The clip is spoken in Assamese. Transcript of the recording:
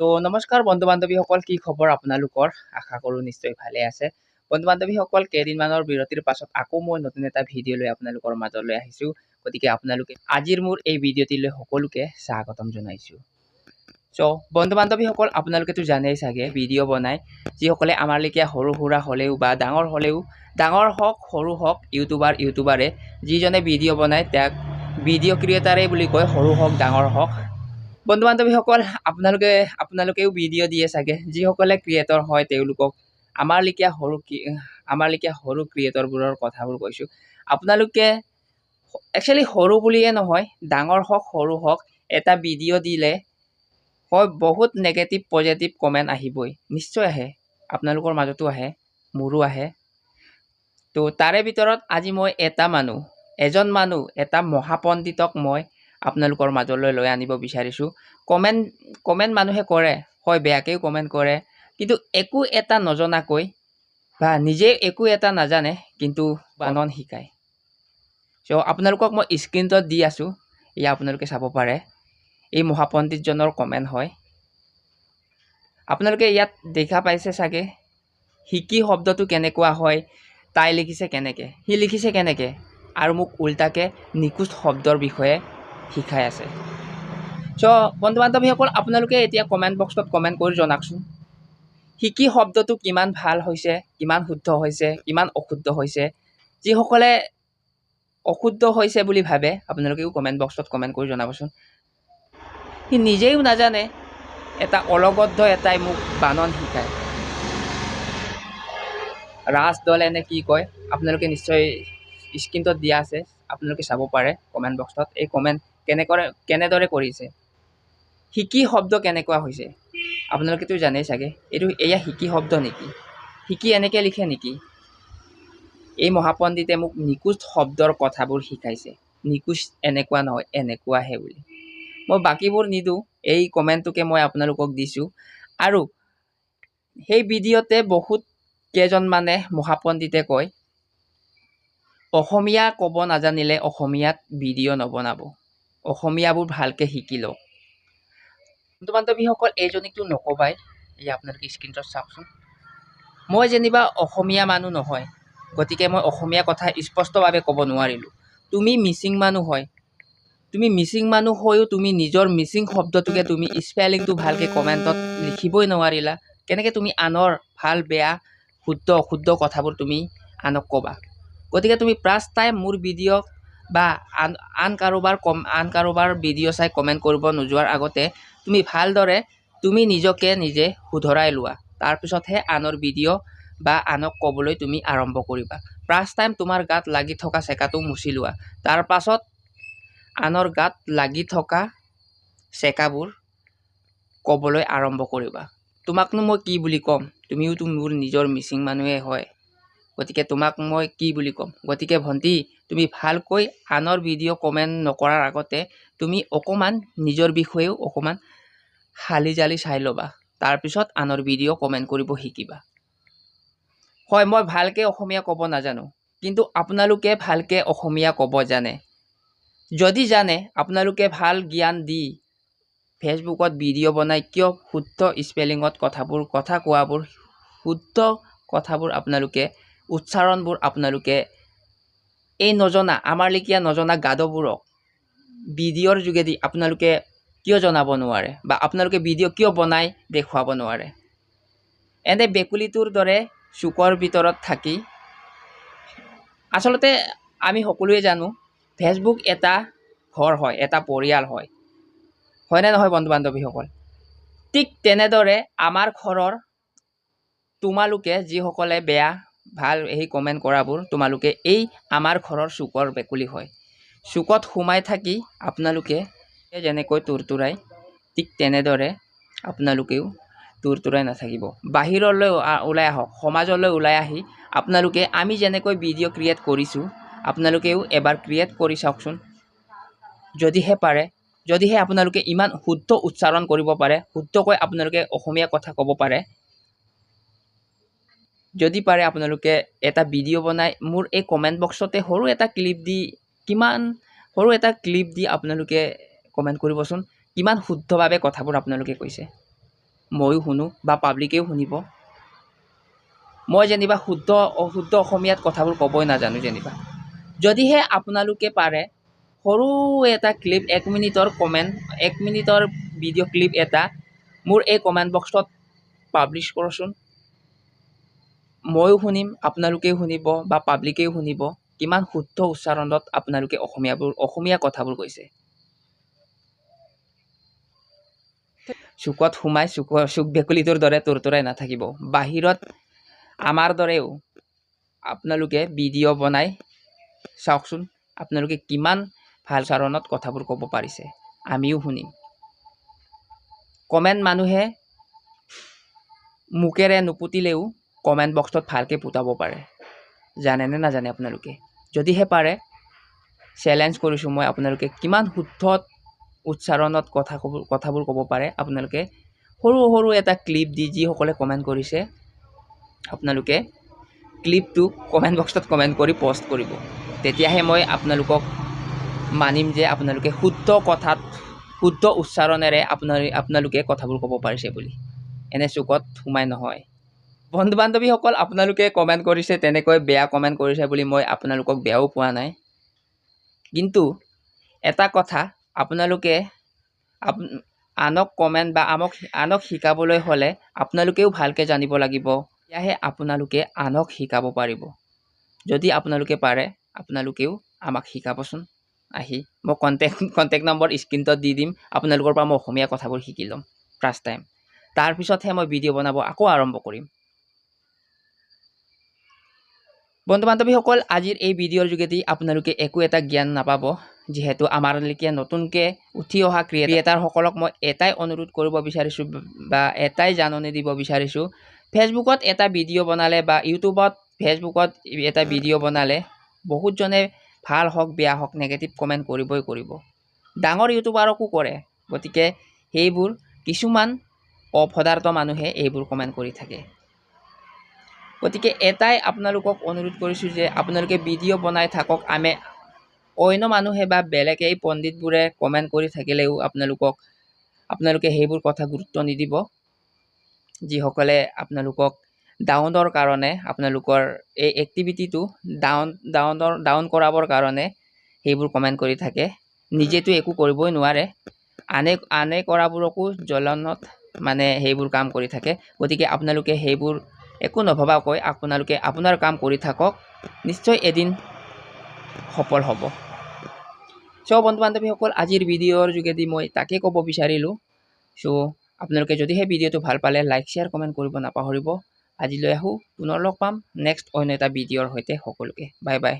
তো নমস্কাৰ বন্ধু বান্ধৱীসকল কি খবৰ আপোনালোকৰ? আশা কৰোঁ নিশ্চয় ভালে আছে। বন্ধু বান্ধৱীসকল কেইদিনমানৰ বিৰতিৰ পাছত আকৌ মই নতুন এটা ভিডিঅ' লৈ আপোনালোকৰ মাজলৈ আহিছোঁ। গতিকে আপোনালোকে আজিৰ মোৰ এই ভিডিঅ'টিলৈ সকলোকে স্বাগতম জনাইছোঁ। চ' বন্ধু বান্ধৱীসকল আপোনালোকেতো জানেই চাগে ভিডিঅ' বনাই। যিসকলে আমাৰ লেখীয়া সৰু সুৰা হ'লেও বা ডাঙৰ হ'লেও ডাঙৰ হওক সৰু হওক ইউটিউবাৰ ইউটিউবাৰে যিজনে ভিডিঅ' বনায় তেওঁক ভিডিঅ' ক্ৰিয়েটাৰে বুলি কয় সৰু হওক ডাঙৰ হওক বন্ধু বান্ধৱীসকল আপোনালোকে আপোনালোকেও ভিডিঅ' দিয়ে চাগে। যিসকলে ক্ৰিয়েটৰ হয় তেওঁলোকক আমাৰ লেখীয়া সৰু আমাৰ লেখীয়া সৰু ক্ৰিয়েটৰবোৰৰ কথাবোৰ কৈছোঁ। আপোনালোকে একচুৱেলি সৰু বুলিয়ে নহয় ডাঙৰ হওক সৰু হওক এটা ভিডিঅ' দিলে হয় বহুত নেগেটিভ পজিটিভ কমেণ্ট আহিবই। নিশ্চয় আহে। আপোনালোকৰ মাজতো আহে মোৰো আহে। তো তাৰে ভিতৰত আজি মই এটা মানুহ এজন মানুহ এটা মহাপণ্ডিতক মই আপোনালোকৰ মাজলৈ লৈ আনিব বিচাৰিছোঁ। কমেণ্ট কমেণ্ট মানুহে কৰে হয় বেয়াকৈও কমেণ্ট কৰে কিন্তু একো এটা নজনাকৈ বা নিজে একো এটা নাজানে কিন্তু বানন শিকায়। চ' আপোনালোকক মই স্ক্ৰীণত দি আছোঁ এয়া আপোনালোকে চাব পাৰে। এই মহাপণ্ডিতজনৰ কমেণ্ট হয়। আপোনালোকে ইয়াত দেখা পাইছে চাগে শিকি শব্দটো কেনেকুৱা হয় তাই লিখিছে কেনেকৈ সি লিখিছে কেনেকৈ আৰু মোক উল্টাকৈ নিখোজ শব্দৰ বিষয়ে শিকাই আছে। চ' বন্ধু বান্ধৱীসকল আপোনালোকে এতিয়া কমেণ্ট বক্সত কমেণ্ট কৰি জনাওকচোন শিকি শব্দটো কিমান ভাল হৈছে কিমান শুদ্ধ হৈছে কিমান অশুদ্ধ হৈছে। যিসকলে অশুদ্ধ হৈছে বুলি ভাবে আপোনালোকেও কমেণ্ট বক্সত কমেণ্ট কৰি জনাবচোন। সি নিজেও নাজানে এটা অলগদ্ধ এটাই মোক বানন শিকায়। ৰাজ দলে নে কি কয় আপোনালোকে নিশ্চয় স্ক্ৰীণত দিয়া আছে আপোনালোকে চাব পাৰে কমেণ্ট বক্সত এই কমেণ্ট কেনেকৈ কেনেদৰে কৰিছে? শিকি শব্দ কেনেকুৱা হৈছে? আপোনালোকেতো জানেই চাগে। এইটো এয়া শিকি শব্দ নেকি? শিকি এনেকৈ লিখে নেকি? এই মহাপণ্ডিতে মোক নিকুজ শব্দৰ কথাবোৰ শিকাইছে। নিকুজ এনেকুৱা নহয় এনেকুৱাহে বুলি। মই বাকীবোৰ নিদিওঁ এই কমেণ্টটোকে মই আপোনালোকক দিছোঁ। আৰু সেই ভিডিঅ'তে বহুত কেইজনমানে মহাপণ্ডিতে কয় অসমীয়া ক'ব নাজানিলে অসমীয়াত ভিডিঅ' নবনাব। অসমীয়াবোৰ ভালকৈ শিকি লওক বন্ধু বান্ধৱীসকল এইজনীকতো নকবাই। এই আপোনালোকে স্ক্ৰীণত চাওকচোন। মই যেনিবা অসমীয়া মানুহ নহয় গতিকে মই অসমীয়া কথা স্পষ্টভাৱে ক'ব নোৱাৰিলোঁ। তুমি মিচিং মানুহ হয়। তুমি মিচিং মানুহ হৈও তুমি নিজৰ মিচিং শব্দটোকে তুমি স্পেলিংটো ভালকৈ কমেণ্টত লিখিবই নোৱাৰিলা। কেনেকৈ তুমি আনৰ ভাল বেয়া শুদ্ধ অশুদ্ধ কথাবোৰ তুমি আনক ক'বা। গতিকে তুমি ফাৰ্ষ্ট টাইম মোৰ ভিডিঅ' বা আন আন কাৰোবাৰ কম আন কাৰোবাৰ ভিডিঅ' চাই কমেণ্ট কৰিব নোযোৱাৰ আগতে তুমি ভালদৰে তুমি নিজকে নিজে শুধৰাই লোৱা। তাৰপিছতহে আনৰ ভিডিঅ' বা আনক ক'বলৈ তুমি আৰম্ভ কৰিবা। ফাৰ্ষ্ট টাইম তোমাৰ গাত লাগি থকা চেকাটো মুচি লোৱা। তাৰ পাছত আনৰ গাত লাগি থকা চেকাবোৰ ক'বলৈ আৰম্ভ কৰিবা। তোমাকনো মই কি বুলি ক'ম? তুমিওতো মোৰ নিজৰ মিচিং মানুহে হয়। গতিকে তোমাক মই কি বুলি ক'ম? গতিকে ভণ্টি তুমি ভালকৈ আনৰ ভিডিঅ' কমেণ্ট নকৰাৰ আগতে তুমি অকণমান নিজৰ বিষয়েও অকণমান শালি জালি চাই ল'বা। তাৰপিছত আনৰ ভিডিঅ' কমেণ্ট কৰিব শিকিবা। হয় মই ভালকৈ অসমীয়া ক'ব নাজানো কিন্তু আপোনালোকে ভালকৈ অসমীয়া ক'ব জানে। যদি জানে আপোনালোকে ভাল জ্ঞান দি ফেচবুকত ভিডিঅ' বনাই কিয় শুদ্ধ স্পেলিঙত কথাবোৰ কথা কোৱাবোৰ শুদ্ধ কথাবোৰ আপোনালোকে উচ্চাৰণবোৰ আপোনালোকে এই নজনা আমাৰ লেখীয়া নজনা গাদবোৰক ভিডিঅ'ৰ যোগেদি আপোনালোকে কিয় জনাব নোৱাৰে বা আপোনালোকে ভিডিঅ' কিয় বনাই দেখুৱাব নোৱাৰে? এনে বেকুলিটোৰ দৰে চুকৰ ভিতৰত থাকি আচলতে আমি সকলোৱে জানো ফেচবুক এটা ঘৰ হয় এটা পৰিয়াল হয়। হয়নে নহয় বন্ধু বান্ধৱীসকল ঠিক তেনেদৰে আমাৰ ঘৰৰ তোমালোকে যিসকলে বেয়া ভাল সেই কমেণ্ট কৰাবোৰ তোমালোকে এই আমাৰ ঘৰৰ চুকৰ বেকুলি হয়। চুকত সোমাই থাকি আপোনালোকে যেনেকৈ তুৰতুৰাই ঠিক তেনেদৰে আপোনালোকেও তুৰতুৰাই নাথাকিব। বাহিৰলৈ ওলাই আহক সমাজলৈ ওলাই আহি আপোনালোকে আমি যেনেকৈ ভিডিঅ' ক্ৰিয়েট কৰিছোঁ আপোনালোকেও এবাৰ ক্ৰিয়েট কৰি চাওকচোন। যদিহে পাৰে যদিহে আপোনালোকে ইমান শুদ্ধ উচ্চাৰণ কৰিব পাৰে শুদ্ধকৈ আপোনালোকে অসমীয়া কথা ক'ব পাৰে যদি পাৰে আপোনালোকে এটা ভিডিঅ' বনাই মোৰ এই কমেণ্ট বক্সতে সৰু এটা ক্লিপ দি কিমান সৰু এটা ক্লিপ দি আপোনালোকে কমেণ্ট কৰিবচোন কিমান শুদ্ধভাৱে কথাবোৰ আপোনালোকে কৈছে। ময়ো শুনো বা পাব্লিকেও শুনিব। মই যেনিবা শুদ্ধ অশুদ্ধ অসমীয়াত কথাবোৰ ক'বই নাজানো যেনিবা। যদিহে আপোনালোকে পাৰে সৰু এটা ক্লিপ এক মিনিটৰ কমেণ্ট এক মিনিটৰ ভিডিঅ' ক্লিপ এটা মোৰ এই কমেণ্ট বক্সত পাব্লিছ কৰচোন ময়ো শুনিম আপোনালোকেও শুনিব বা পাব্লিকেও শুনিব কিমান শুদ্ধ উচ্চাৰণত আপোনালোকে অসমীয়াবোৰ অসমীয়া কথাবোৰ কৈছে। চুকত সোমাই চুক চুক ভেকুলীটোৰ দৰে তোৰতোৰাই নাথাকিব। বাহিৰত আমাৰ দৰেও আপোনালোকে ভিডিঅ' বনাই চাওকচোন আপোনালোকে কিমান ভাল চাৰণত কথাবোৰ ক'ব পাৰিছে। আমিও শুনিম। কমেণ্ট মানুহে মুখেৰে নুপুতিলেও কমেণ্ট বক্সত ভালকৈ পুতাব পাৰে। জানেনে নাজানে আপোনালোকে? যদিহে পাৰে চেলেঞ্জ কৰিছোঁ মই আপোনালোকে কিমান শুদ্ধ উচ্চাৰণত কথা ক'ব কথাবোৰ ক'ব পাৰে। আপোনালোকে সৰু সৰু এটা ক্লিপ দি যিসকলে কমেণ্ট কৰিছে আপোনালোকে ক্লিপটো কমেণ্ট বক্সত কমেণ্ট কৰি পষ্ট কৰিব। তেতিয়াহে মই আপোনালোকক মানিম যে আপোনালোকে শুদ্ধ কথাত শুদ্ধ উচ্চাৰণেৰে আপোনাৰ আপোনালোকে কথাবোৰ ক'ব পাৰিছে বুলি। এনে চুকত সোমাই নহয়। বন্ধু বান্ধৱীসকল আপোনালোকে কমেণ্ট কৰিছে তেনেকৈ বেয়া কমেণ্ট কৰিছে বুলি মই আপোনালোকক বেয়াও পোৱা নাই। কিন্তু এটা কথা আপোনালোকে আপ আনক কমেণ্ট বা আমাক আনক শিকাবলৈ হ'লে আপোনালোকেও ভালকৈ জানিব লাগিব তেতিয়াহে আপোনালোকে আনক শিকাব পাৰিব। যদি আপোনালোকে পাৰে আপোনালোকেও আমাক শিকাবচোন। আহি মই কণ্টেক্ট কণ্টেক্ট নম্বৰ স্ক্ৰীণত দি দিম আপোনালোকৰ পৰা মই অসমীয়া কথাবোৰ শিকি ল'ম ফাৰ্ষ্ট টাইম তাৰপিছতহে মই ভিডিঅ' বনাব আকৌ আৰম্ভ কৰিম। বন্ধু বান্ধৱীসকল আজিৰ এই ভিডিঅ'ৰ যোগেদি আপোনালোকে একো এটা জ্ঞান নাপাব। যিহেতু আমাৰ লেখীয়া নতুনকৈ উঠি অহা ক্ৰিয়েটাৰসকলক মই এটাই অনুৰোধ কৰিব বিচাৰিছোঁ বা এটাই জাননী দিব বিচাৰিছোঁ। ফেচবুকত এটা ভিডিঅ' বনালে বা ইউটিউবত ফেচবুকত এটা ভিডিঅ' বনালে বহুতজনে ভাল হওক বেয়া হওক নেগেটিভ কমেণ্ট কৰিবই কৰিব। ডাঙৰ ইউটিউবাৰকো কৰে গতিকে সেইবোৰ কিছুমান অপদাৰ্থ মানুহে এইবোৰ কমেণ্ট কৰি থাকে। গতিকে এটাই আপোনালোকক অনুৰোধ কৰিছোঁ যে আপোনালোকে ভিডিঅ' বনাই থাকক। আমি অন্য মানুহে বা বেলেগে এই পণ্ডিতবোৰে কমেণ্ট কৰি থাকিলেও আপোনালোকক আপোনালোকে সেইবোৰ কথা গুৰুত্ব নিদিব। যিসকলে আপোনালোকক ডাউনৰ কাৰণে আপোনালোকৰ এই এক্টিভিটিটো ডাউন ডাউনৰ ডাউন কৰাবৰ কাৰণে সেইবোৰ কমেণ্ট কৰি থাকে। নিজেতো একো কৰিবই নোৱাৰে। আনে আনে কৰাবোৰকো জ্বলনত মানে সেইবোৰ কাম কৰি থাকে। গতিকে আপোনালোকে সেইবোৰ একো নভবাকৈ আপোনালোকে আপোনাৰ কাম কৰি থাকক। নিশ্চয় এদিন সফল হ'ব। চ' বন্ধু বান্ধৱীসকল আজিৰ ভিডিঅ'ৰ যোগেদি মই তাকে ক'ব বিচাৰিলোঁ। চ' আপোনালোকে যদিহে ভিডিঅ'টো ভাল পালে লাইক শ্বেয়াৰ কমেণ্ট কৰিব নাপাহৰিব। আজিলৈ আহোঁ। পুনৰ লগ পাম নেক্সট অন্য এটা ভিডিঅ'ৰ সৈতে সকলোকে। Bye bye